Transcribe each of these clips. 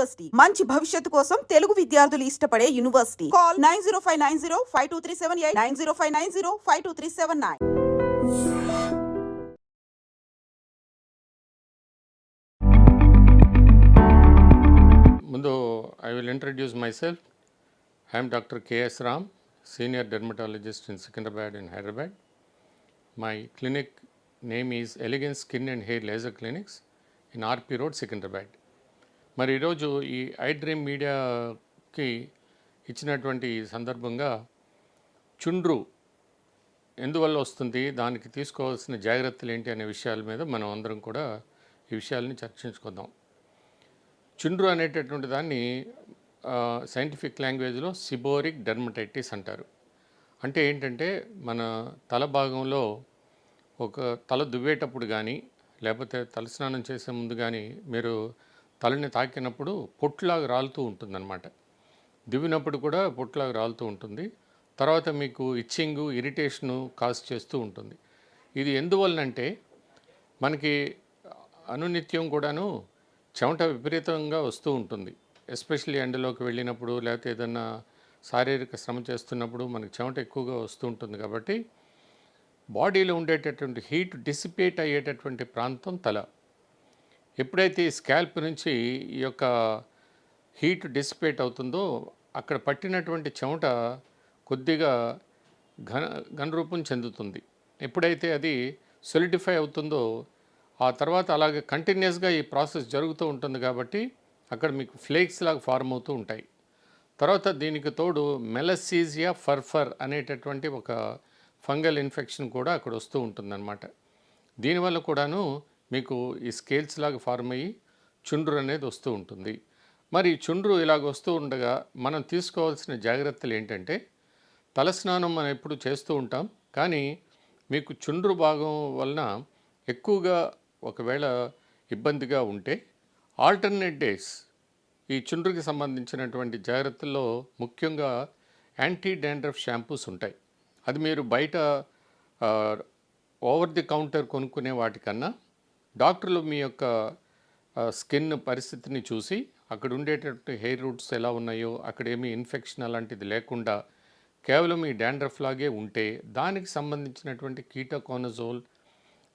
University. మంచి భవిష్యత్తు కోసం తెలుగు విద్యార్థులు ఇష్టపడే university. Call nine zero five nine zero five two three seven eight nine zero five nine zero five two three seven nine. ముందు I will introduce myself I'm doctor K S Ram senior dermatologist in Secunderabad in Hyderabad my clinic name is Elegance skin and hair laser clinics in R P road Secunderabad మరి ఈరోజు ఈ I dream మీడియాకి ఇచ్చినటువంటి సందర్భంగా చుండ్రు ఎందువల్ల వస్తుంది దానికి తీసుకోవాల్సిన జాగ్రత్తలు ఏంటి అనే విషయాల మీద మనం అందరం కూడా ఈ విషయాల్ని చర్చించుకుందాం. చుండ్రు అనేటటువంటి దాన్ని సైంటిఫిక్ లాంగ్వేజ్లో సిబోరిక్ డెర్మటైటిస్ అంటారు. అంటే ఏంటంటే మన తల భాగంలో ఒక తల దువ్వేటప్పుడు కానీ లేకపోతే తలస్నానం చేసే ముందు కానీ మీరు తలని తాకినప్పుడు పొట్లాగా రాలుతూ ఉంటుందన్నమాట. దివ్వినప్పుడు కూడా పొట్లాగా రాలుతూ ఉంటుంది. తర్వాత మీకు ఇచ్చింగు ఇరిటేషను కాజ్ చేస్తూ ఉంటుంది. ఇది ఎందువలనంటే మనకి అనునిత్యం కూడాను చెమట విపరీతంగా వస్తూ ఉంటుంది. ఎస్పెషల్లీ ఎండలోకి వెళ్ళినప్పుడు లేకపోతే ఏదన్నా శారీరక శ్రమ చేస్తున్నప్పుడు మనకి చెమట ఎక్కువగా వస్తూ ఉంటుంది కాబట్టి బాడీలో ఉండేటటువంటి హీట్ డిసిపేట్ అయ్యేటటువంటి ప్రాంతం తల. ఎప్పుడైతే ఈ స్కాల్ప్ నుంచి ఈ యొక్క హీట్ డిసిపేట్ అవుతుందో అక్కడ పట్టినటువంటి చెమట కొద్దిగా ఘన ఘనరూపం చెందుతుంది. ఎప్పుడైతే అది సొలిడిఫై అవుతుందో ఆ తర్వాత అలాగే కంటిన్యూస్గా ఈ ప్రాసెస్ జరుగుతూ ఉంటుంది కాబట్టి అక్కడ మీకు ఫ్లేక్స్ లాగా ఫార్మ్ అవుతూ ఉంటాయి. తర్వాత దీనికి తోడు మెలసీజియా ఫర్ఫర్ అనేటటువంటి ఒక ఫంగల్ ఇన్ఫెక్షన్ కూడా అక్కడ వస్తూ ఉంటుందన్నమాట. దీనివల్ల కూడాను మీకు ఈ స్కేల్స్ లాగా ఫార్మ్ అయ్యి చుండ్రు అనేది వస్తూ ఉంటుంది. మరి చుండ్రు ఇలాగ వస్తూ ఉండగా మనం తీసుకోవాల్సిన జాగ్రత్తలు ఏంటంటే తలస్నానం మనం ఎప్పుడు చేస్తూ ఉంటాం. కానీ మీకు చుండ్రు భాగం వలన ఎక్కువగా ఒకవేళ ఇబ్బందిగా ఉంటే ఆల్టర్నేట్ డేస్ ఈ చుండ్రుకి సంబంధించినటువంటి జాగ్రత్తల్లో ముఖ్యంగా యాంటీ డాండ్రఫ్ షాంపూస్ ఉంటాయి. అది మీరు బయట ఓవర్ ది కౌంటర్ కొనుక్కునే వాటికన్నా డాక్టర్లు మీ యొక్క స్కిన్ పరిస్థితిని చూసి అక్కడ ఉండేటటువంటి హెయిర్ రూట్స్ ఎలా ఉన్నాయో అక్కడేమి ఇన్ఫెక్షన్ అలాంటిది లేకుండా కేవలం ఈ డాండ్రఫ్ లాగే ఉంటే దానికి సంబంధించినటువంటి కీటోకోనజోల్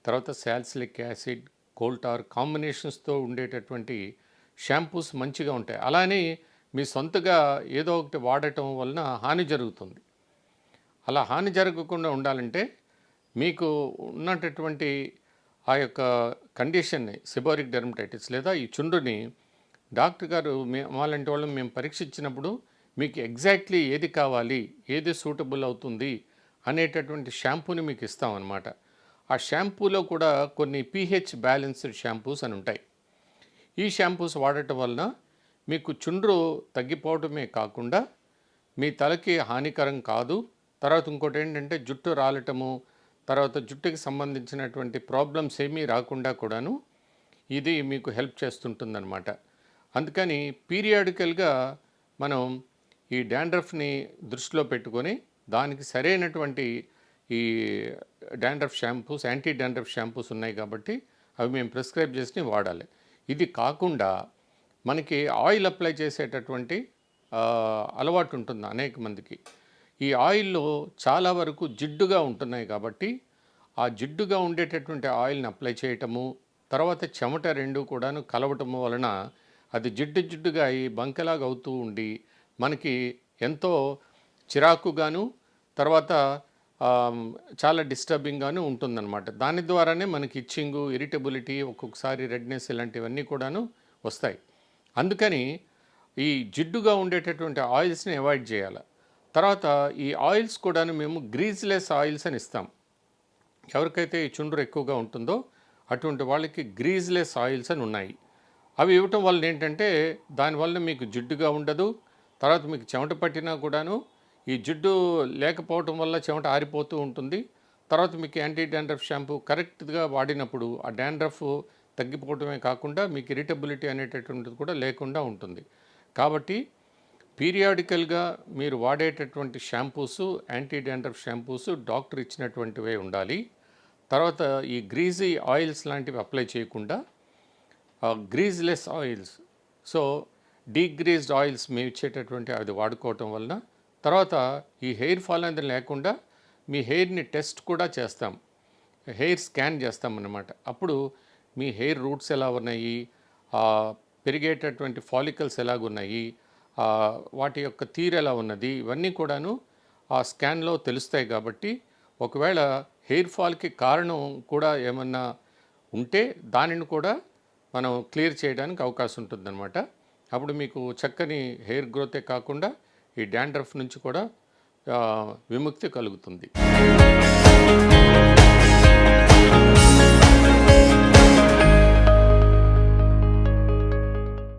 తర్వాత శాల్సిలిక్ యాసిడ్ కోల్టార్ కాంబినేషన్స్తో ఉండేటటువంటి షాంపూస్ మంచిగా ఉంటాయి. అలానే మీ సొంతగా ఏదో ఒకటి వాడటం వలన హాని జరుగుతుంది. అలా హాని జరగకుండా ఉండాలంటే మీకు ఉన్నటటువంటి ఆ యొక్క కండిషన్ని సిబోరిక్ డెర్మటైటిస్ లేదా ఈ చుండ్రుని డాక్టర్ గారు మే మాలాంటి వాళ్ళు మేము పరీక్షించినప్పుడు మీకు ఎగ్జాక్ట్లీ ఏది కావాలి ఏది సూటబుల్ అవుతుంది అనేటటువంటి షాంపూని మీకు ఇస్తామన్నమాట. ఆ షాంపూలో కూడా కొన్ని పీహెచ్ బ్యాలెన్స్డ్ షాంపూస్ అని ఉంటాయి. ఈ షాంపూస్ వాడటం వలన మీకు చుండ్రు తగ్గిపోవడమే కాకుండా మీ తలకి హానికరం కాదు. తర్వాత ఇంకోటి ఏంటంటే జుట్టు రాలటము తర్వాత జుట్టుకి సంబంధించినటువంటి ప్రాబ్లమ్స్ ఏమీ రాకుండా కూడాను ఇది మీకు హెల్ప్ చేస్తుంటుందన్నమాట. అందుకని పీరియాడికల్గా మనం ఈ డాండ్రఫ్ని దృష్టిలో పెట్టుకొని దానికి సరైనటువంటి ఈ dandruff shampoos anti dandruff shampoos ఉన్నాయి కాబట్టి అవి మేము ప్రిస్క్రైబ్ చేసి వాడాలి. ఇది కాకుండా మనకి ఆయిల్ అప్లై చేసేటటువంటి అలవాటు ఉంటుంది అనేక మందికి. ఈ ఆయిల్లో చాలా వరకు జిడ్డుగా ఉంటున్నాయి కాబట్టి ఆ జిడ్డుగా ఉండేటటువంటి ఆయిల్ని అప్లై చేయటము తర్వాత చెమట రెండు కూడాను కలవటము వలన అది జిడ్డు జిడ్డుగా అయి బంకలాగా అవుతూ ఉండి మనకి ఎంతో చిరాకుగాను తర్వాత చాలా డిస్టర్బింగ్గాను ఉంటుందన్నమాట. దాని ద్వారానే మనకి ఇచ్చింగు ఇరిటబిలిటీ ఒక్కొక్కసారి రెడ్నెస్ ఇలాంటివన్నీ కూడాను వస్తాయి. అందుకని ఈ జిడ్డుగా ఉండేటటువంటి ఆయిల్స్ని అవాయిడ్ చేయాలి. తర్వాత ఈ ఆయిల్స్ కూడాను మేము గ్రీజ్లెస్ ఆయిల్స్ అని ఇస్తాం. ఎవరికైతే ఈ చుండ్రు ఎక్కువగా ఉంటుందో అటువంటి వాళ్ళకి గ్రీజ్లెస్ ఆయిల్స్ అని ఉన్నాయి. అవి ఇవ్వటం వల్ల ఏంటంటే దానివల్ల మీకు జిడ్డుగా ఉండదు. తర్వాత మీకు చెమట పట్టినా కూడాను ఈ జిడ్డు లేకపోవటం వల్ల చెమట ఆరిపోతూ ఉంటుంది. తర్వాత మీకు యాంటీ డాండ్రఫ్ షాంపూ కరెక్ట్గా వాడినప్పుడు ఆ డాండ్రఫ్ తగ్గిపోవటమే కాకుండా మీకు ఇరిటబిలిటీ అనేటటువంటిది కూడా లేకుండా ఉంటుంది. కాబట్టి పీరియాడికల్గా మీరు వాడేటటువంటి shampoos anti dandruff shampoos doctor ఇచ్చినటువంటివే ఉండాలి. తర్వాత ఈ గ్రీజీ ఆయిల్స్ లాంటివి అప్లై చేయకుండా greaseless oils. So degreased oils మేము ఇచ్చేటటువంటి అది వాడుకోవటం వలన తర్వాత ఈ హెయిర్ ఫాల్ అనేది లేకుండా మీ హెయిర్ని టెస్ట్ కూడా చేస్తాం. హెయిర్ స్కాన్ చేస్తాం అన్నమాట అప్పుడు మీ హెయిర్ రూట్స్ ఎలా ఉన్నాయి? పెరిగేటటువంటి ఫాలికల్స్ ఎలాగున్నాయి? వాటి యొక్క తీరు ఎలా ఉన్నది ఇవన్నీ కూడాను ఆ స్కాన్లో తెలుస్తాయి కాబట్టి ఒకవేళ హెయిర్ ఫాల్కి కారణం కూడా ఏమన్నా ఉంటే దానిని కూడా మనం క్లియర్ చేయడానికి అవకాశం ఉంటుందన్నమాట. అప్పుడు మీకు చక్కని హెయిర్ గ్రోతే కాకుండా ఈ డాండ్రఫ్ నుంచి కూడా విముక్తి కలుగుతుంది.